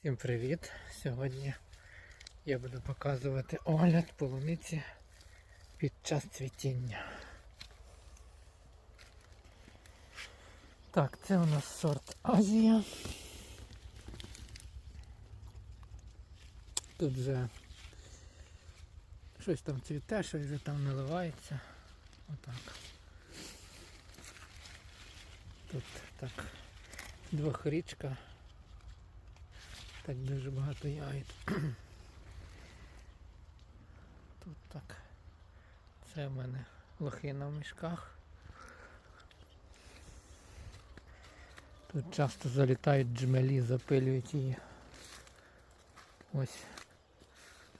Всім привіт! Сьогодні я буду показувати огляд полуниці під час цвітіння. Так, це у нас сорт Азія. Тут вже щось там цвіте, щось вже там наливається. Отак. Тут так двохрічка. Так дуже багато ягід. Тут так. Це в мене лохина в мішках. Тут часто залітають джмелі, запилюють її. Ось.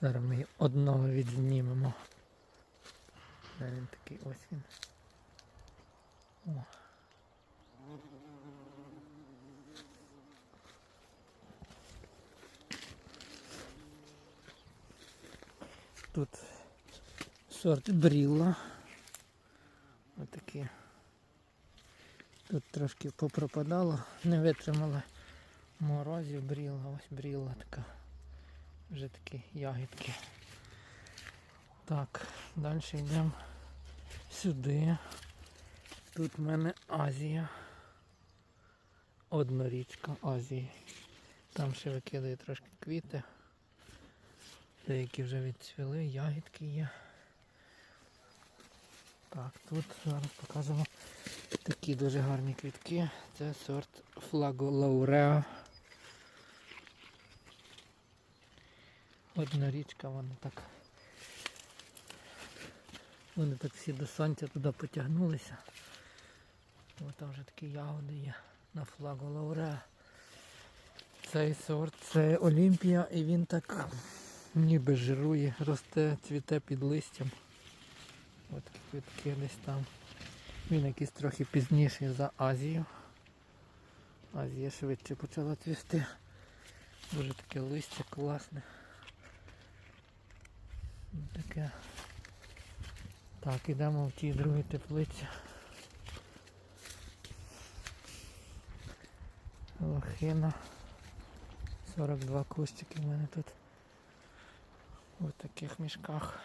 Зараз ми одного відзнімемо. Де він такий ось він. О. Тут сорт брілла. Отакі. Тут трошки попропадало, не витримали морозів бріла, ось бріла така. Вже такі ягідки. Так, далі йдемо сюди. Тут в мене Азія. Однорічка Азії. Там ще викидає трошки квіти. Деякі вже відцвіли, ягідки є. Так, тут зараз покажемо такі дуже гарні квітки. Це сорт Флаго Лауреа. Однорічка, вона так. Вони так всі до сонця туди потягнулися. Ось там вже такі ягоди є на Флаго Лауреа. Цей сорт це Олімпія і він так ніби жирує, росте, цвіте під листям. Ось квітки десь там. Він якийсь трохи пізніший за Азію. Азія швидше почала цвісти. Дуже таке листя класне. Таке. Так, ідемо в ті другі теплиці. Лохина. 42 кущики в мене тут. Таких мішках.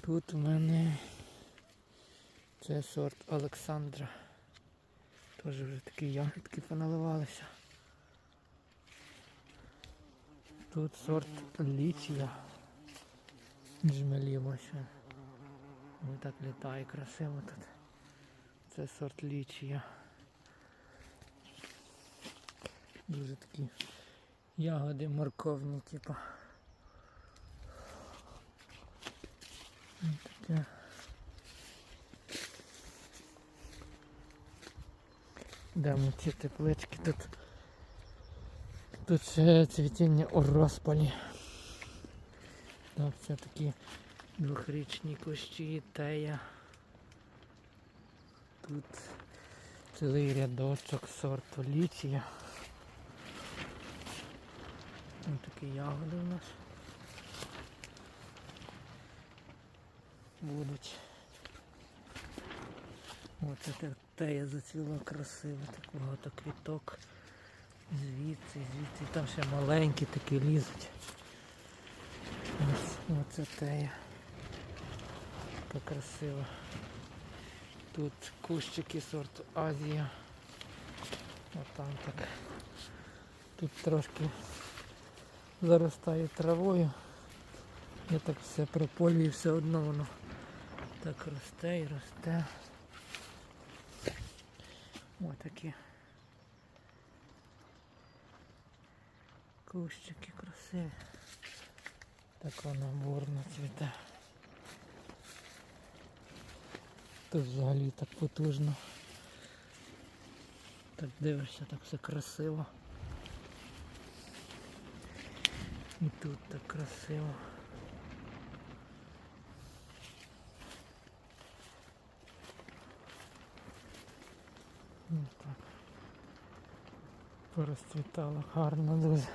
Тут у мене це сорт Олександра. Теж вже такі ягідки поналивалися. Тут сорт лічія. Він. Ось так літає красиво тут. Це сорт лічія. Дуже такі ягоди морковні, типу. Таке. Йдемо ці теплички тут. Тут ще цвітіння у розпалі. Так, це такі двохрічні кущі, тея. Тут цілий рядочок сорту лічія. Ось такі ягоди у нас. Будуть. Оце те- тея зацвіла красиво, так багато квіток. Звідси, звідси, там ще маленькі такі лізуть. Ось, оце тея. Така красива. Тут кущики сорту Азія. Отам так. Тут трошки заростає травою. Я так все прополюю, все одно воно так росте і росте. Ось такі кущики красиві. Так воно бурно цвіте. Тут взагалі так потужно. Так дивишся, так все красиво. І тут так красиво. розцвітала гарно дуже.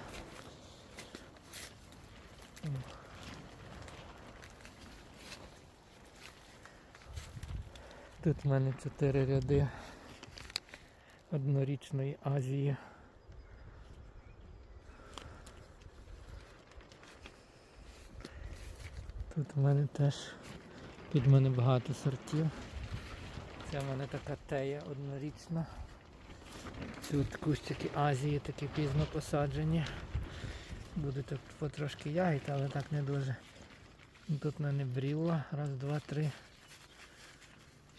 Тут в мене чотири ряди однорічної Азії. Тут в мене теж під мене багато сортів. Це в мене така тея однорічна. Тут кущики Азії такі пізно посаджені. Буде так потрошки ягід, але так не дуже. Тут мене брілла. Раз, два, три.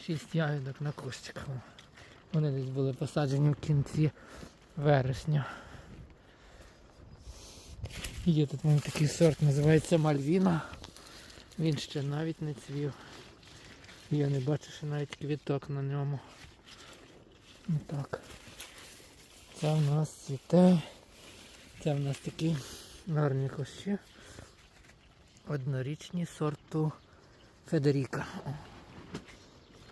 Шість ягідок на кущиках. Вони десь були посаджені в кінці вересня. Є тут мене такий сорт, називається Мальвіна. Він ще навіть не цвів. Я не бачу ще навіть квіток на ньому. Так. Це в нас цвіте. Це в нас такі гарні кущі. Однорічні сорту Федеріка.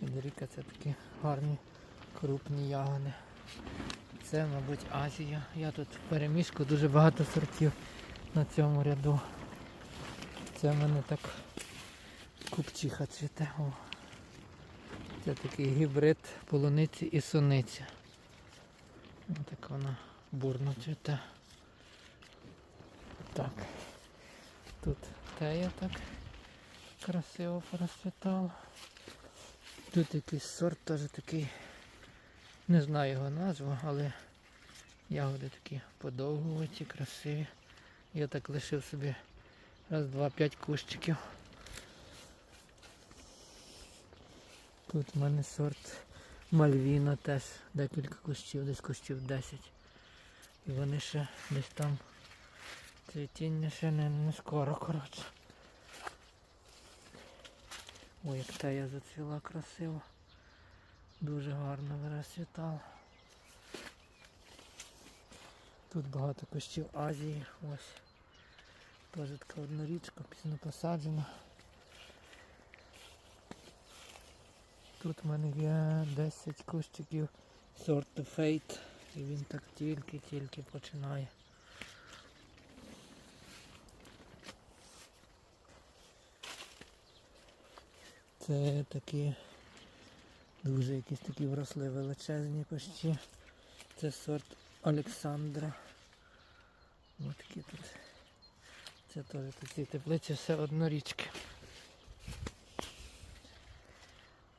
Федеріка це такі гарні крупні ягоди. Це, мабуть, Азія. Я тут в переміжку дуже багато сортів на цьому ряду. Це в мене так купчиха цвіте. О. Це такий гібрид полуниці і суниці. Ось так вона бурно цвіте. Так. Тут тея так красиво порозцвітала. Тут якийсь сорт теж такий, не знаю його назву, але ягоди такі подовгуваті, красиві. Я так лишив собі раз, два, п'ять кущиків. Тут в мене сорт Мальвіна теж декілька кущів, десь кущів 10. І вони ще десь там цвітіння ще не, не скоро, коротше. Ой, як та я зацвіла красиво. Дуже гарно розцвітала. Тут багато кущів Азії. Ось. Теж така однорічка, пізно посаджена. Тут в мене є 10 кущиків сорту Fate. І він так тільки-тільки починає. Це такі дуже якісь такі вросли величезні кущі. Це сорт Олександра. Ось такі тут. Це теж ці теплиці все однорічки.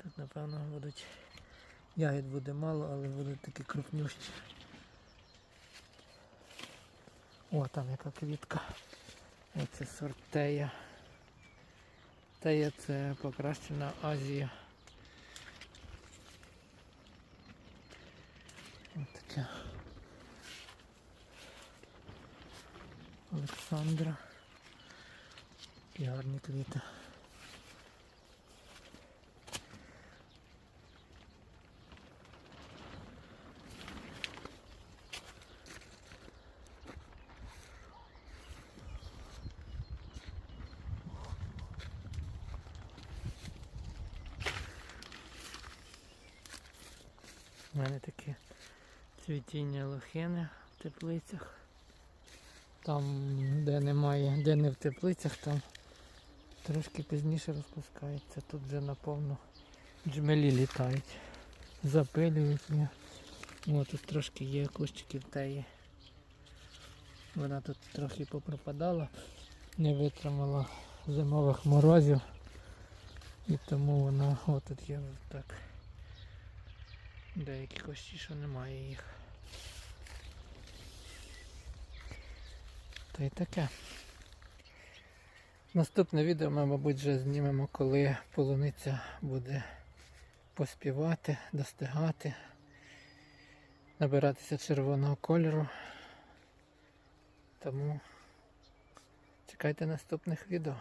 Тут напевно будуть ягід буде мало, але будуть такі крупнющі. О, там яка квітка. Оце сорт тея. Тея це покращена Азія. Ось таке. Олександра. Такі гарні квіти. У мене таке цвітіння лохини в теплицях. Там, де немає, де не в теплицях, там трошки пізніше розпускається. Тут вже наповно джмелі літають. Запилюють. О, тут трошки є кущиків теї. Вона тут трохи попропадала, не витримала зимових морозів. І тому вона отут є так. Деякі кущі, що немає їх. Та й таке. Наступне відео ми, мабуть, вже знімемо, коли полуниця буде поспівати, достигати, набиратися червоного кольору. Тому чекайте наступних відео.